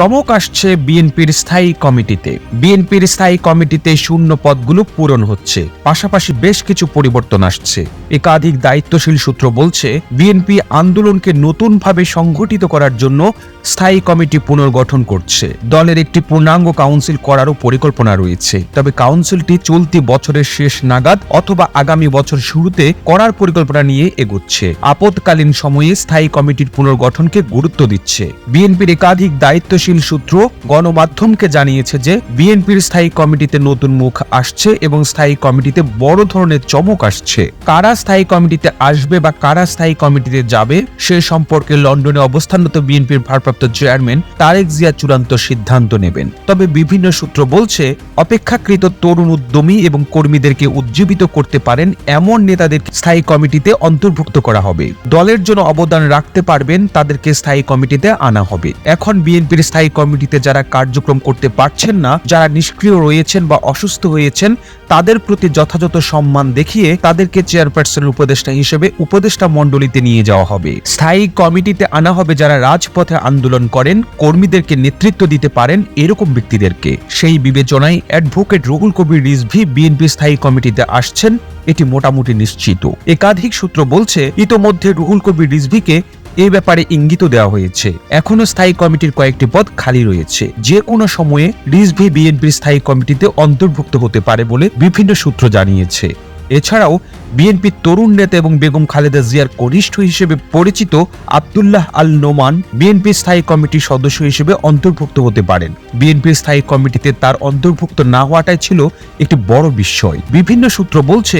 চমক আসছে বিএনপির স্থায়ী কমিটিতে। বিএনপির স্থায়ী কমিটিতে শূন্য পদগুলো পূরণ হচ্ছে। পাশাপাশি বেশ কিছু পরিবর্তন আসছে। একাধিক দায়িত্বশীল সূত্র বলছে, বিএনপি আন্দোলনকে নতুনভাবে সংগঠিত করার জন্য স্থায়ী কমিটি পুনর্গঠন করছে। দলের একটি পূর্ণাঙ্গ কাউন্সিল করারও পরিকল্পনা রয়েছে। তবে কাউন্সিলটি চলতি বছরের শেষ নাগাদ অথবা আগামী বছর শুরুতে করার পরিকল্পনা নিয়ে এগোচ্ছে। আপদকালীন সময়ে স্থায়ী কমিটির পুনর্গঠনকে গুরুত্ব দিচ্ছে। বিএনপির একাধিক দায়িত্বশীল সূত্র গণমাধ্যমকে জানিয়েছে যে বিএনপির স্থায়ী কমিটিতে নতুন মুখ আসছে এবং স্থায়ী কমিটিতে বড় ধরনের চমক আসছে। কারা স্থায়ী কমিটিতে আসবে বা কারা স্থায়ী কমিটিতে যাবে, সে সম্পর্কে লন্ডনে অবস্থানরত বিএনপির ভারপ্রাপ্ত চেয়ারম্যান তারেক জিয়া চূড়ান্ত সিদ্ধান্ত নেবেন। তবে বিভিন্ন সূত্র বলছে, অপেক্ষাকৃত তরুণ উদ্যমী এবং কর্মীদেরকে উজ্জীবিত করতে পারেন এমন নেতাদের স্থায়ী কমিটিতে অন্তর্ভুক্ত করা হবে। দলের জন্য অবদান রাখতে পারবেন, তাদেরকে স্থায়ী কমিটিতে আনা হবে। এখন বিএনপির স্থায়ী কমিটিতে যারা কার্যক্রম করতে পারছেন না, যারা নিষ্ক্রিয় রয়েছেন বা অসুস্থ হয়েছেন, তাদের প্রতি যথাযথ সম্মান দেখিয়ে তাদেরকে চেয়ারপারসনের উপদেষ্টা হিসেবে উপদেষ্টা মণ্ডলীতে নিয়ে যাওয়া হবে। স্থায়ী কমিটিতে আনা হবে যারা রাজপথে আন্দোলন করেন, কর্মীদেরকে নেতৃত্ব দিতে পারেন এরকম ব্যক্তিদেরকে। সেই বিবেচনায় অ্যাডভোকেট রুহুল কবির রিজভি বিএনপি স্থায়ী কমিটিতে আসছেন, এটি মোটামুটি নিশ্চিত। একাধিক সূত্র বলছে, ইতোমধ্যে রুহুল কবির রিজভিকে এ ব্যাপারে ইঙ্গিত দেওয়া হয়েছে। এখনও স্থায়ী কমিটির কয়েকটি পদ খালি রয়েছে। যে কোনো সময়ে রিজভি বিএনপির স্থায়ী কমিটিতে অন্তর্ভুক্ত হতে পারে বলে বিভিন্ন সূত্র জানিয়েছে। এছাড়াও বিএনপির তরুণ নেতা এবং বেগম খালেদা জিয়ার কনিষ্ঠ হিসেবে পরিচিত আবদুল্লাহ আল নোমান বিএনপি স্থায়ী কমিটির সদস্য হিসেবে অন্তর্ভুক্ত হতে পারেন। বিএনপির স্থায়ী কমিটিতে তার অন্তর্ভুক্ত না হওয়াটাই ছিল একটি বড় বিস্ময়। বিভিন্ন সূত্র বলছে,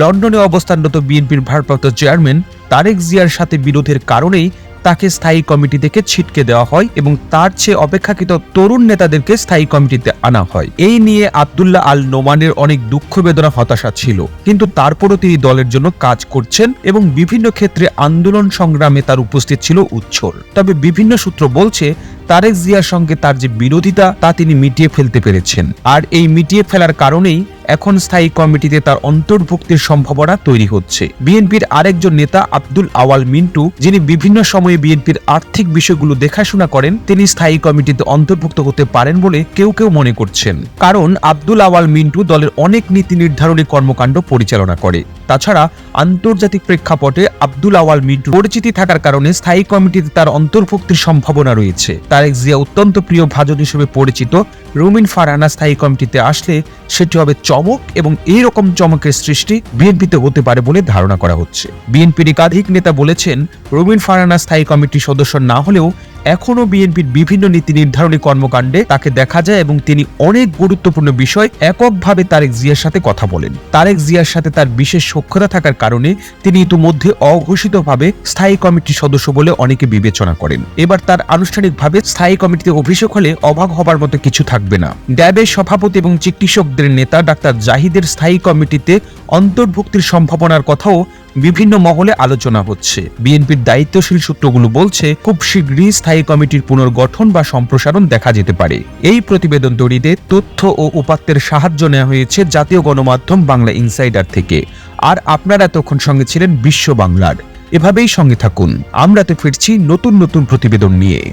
লন্ডনে অবস্থানরত বিএনপির ভারপ্রাপ্ত চেয়ারম্যান তারেক জিয়ার সাথে বিরোধের কারণেই তাকে স্থায়ী কমিটি থেকে ছিটকে দেওয়া হয় এবং তার চেয়ে অপেক্ষাকৃত তরুণ নেতাদেরকে স্থায়ী কমিটিতে আনা হয়। এই নিয়ে আবদুল্লাহ আল নোমানের অনেক দুঃখ বেদনা হতাশা ছিল। কিন্তু তারপরও তিনি দলের জন্য কাজ করছেন এবং বিভিন্ন ক্ষেত্রে আন্দোলন সংগ্রামে তার উপস্থিত ছিল উচ্ছল। তবে বিভিন্ন সূত্র বলছে, তারেক জিয়ার সঙ্গে তার যে বিরোধিতা, তা তিনি মিটিয়ে ফেলতে পেরেছেন। আর এই মিটিয়ে ফেলার কারণেই এখন স্থায়ী কমিটিতে তার অন্তর্ভুক্তির সম্ভাবনা তৈরি হচ্ছে। বিএনপির আরেকজন নেতা আব্দুল আওয়াল মিন্টু, যিনি বিভিন্ন সময়ে বিএনপির আর্থিক বিষয়গুলো দেখাশোনা করেন, তিনি স্থায়ী কমিটিতে অন্তর্ভুক্ত হতে পারেন বলে কেউ কেউ মনে করছেন। কারণ আব্দুল আওয়াল মিন্টু দলের অনেক নীতি নির্ধারণী কর্মকাণ্ড পরিচালনা করে। তাছাড়া আন্তর্জাতিক প্রেক্ষাপটে আব্দুল আওয়াল মিন্টু পরিচিতি থাকার কারণে স্থায়ী কমিটিতে তার অন্তর্ভুক্তির সম্ভাবনা রয়েছে। তারেক জিয়া অত্যন্ত প্রিয় ভাজন হিসেবে পরিচিত রুমিন ফারহানা স্থায়ী কমিটিতে আসলে সেটি হবে চমক এবং এই রকম চমকের সৃষ্টি বিএনপিতে হতে পারে বলে ধারণা করা হচ্ছে। বিএনপির একাধিক নেতা বলেছেন, রুমিন ফারহানা স্থায়ী কমিটির সদস্য না হলেও এখনও বিএনপির বিভিন্ন নীতি নির্ধারণী কর্মকাণ্ডে তাকে দেখা যায় এবং তিনি অনেক গুরুত্বপূর্ণ বিষয় এককভাবে তারেক জিয়ার সাথে কথা বলেন। তারেক জিয়ার সাথে তার বিশেষ সক্ষতা থাকার কারণে তিনি ইতিমধ্যে অঘোষিতভাবে স্থায়ী কমিটির সদস্য বলে অনেকে বিবেচনা করেন। এবার তার আনুষ্ঠানিকভাবে স্থায়ী কমিটিতে অভিষেক হলে অবাক হবার মতো কিছু থাকবে না। ড্যাবের সভাপতি এবং চিকিৎসকদের নেতা ডাক্তার জাহিদের স্থায়ী কমিটিতে অন্তর্ভুক্তির সম্ভাবনার কথাও বিভিন্ন মহলে আলোচনা হচ্ছে। বিএনপির দায়িত্বশীল সূত্রগুলো বলছে, খুব শীঘ্রই স্থায়ী কমিটির পুনর্গঠন বা সম্প্রসারণ দেখা যেতে পারে। এই প্রতিবেদন তৈরিতে তথ্য ও উপাত্তের সাহায্য নেওয়া হয়েছে জাতীয় গণমাধ্যম বাংলা ইনসাইডার থেকে। আর আপনারা তখন সঙ্গে ছিলেন বিশ্ব বাংলার। এভাবেই সঙ্গে থাকুন। আমরা তো ফিরছি নতুন নতুন প্রতিবেদন নিয়ে।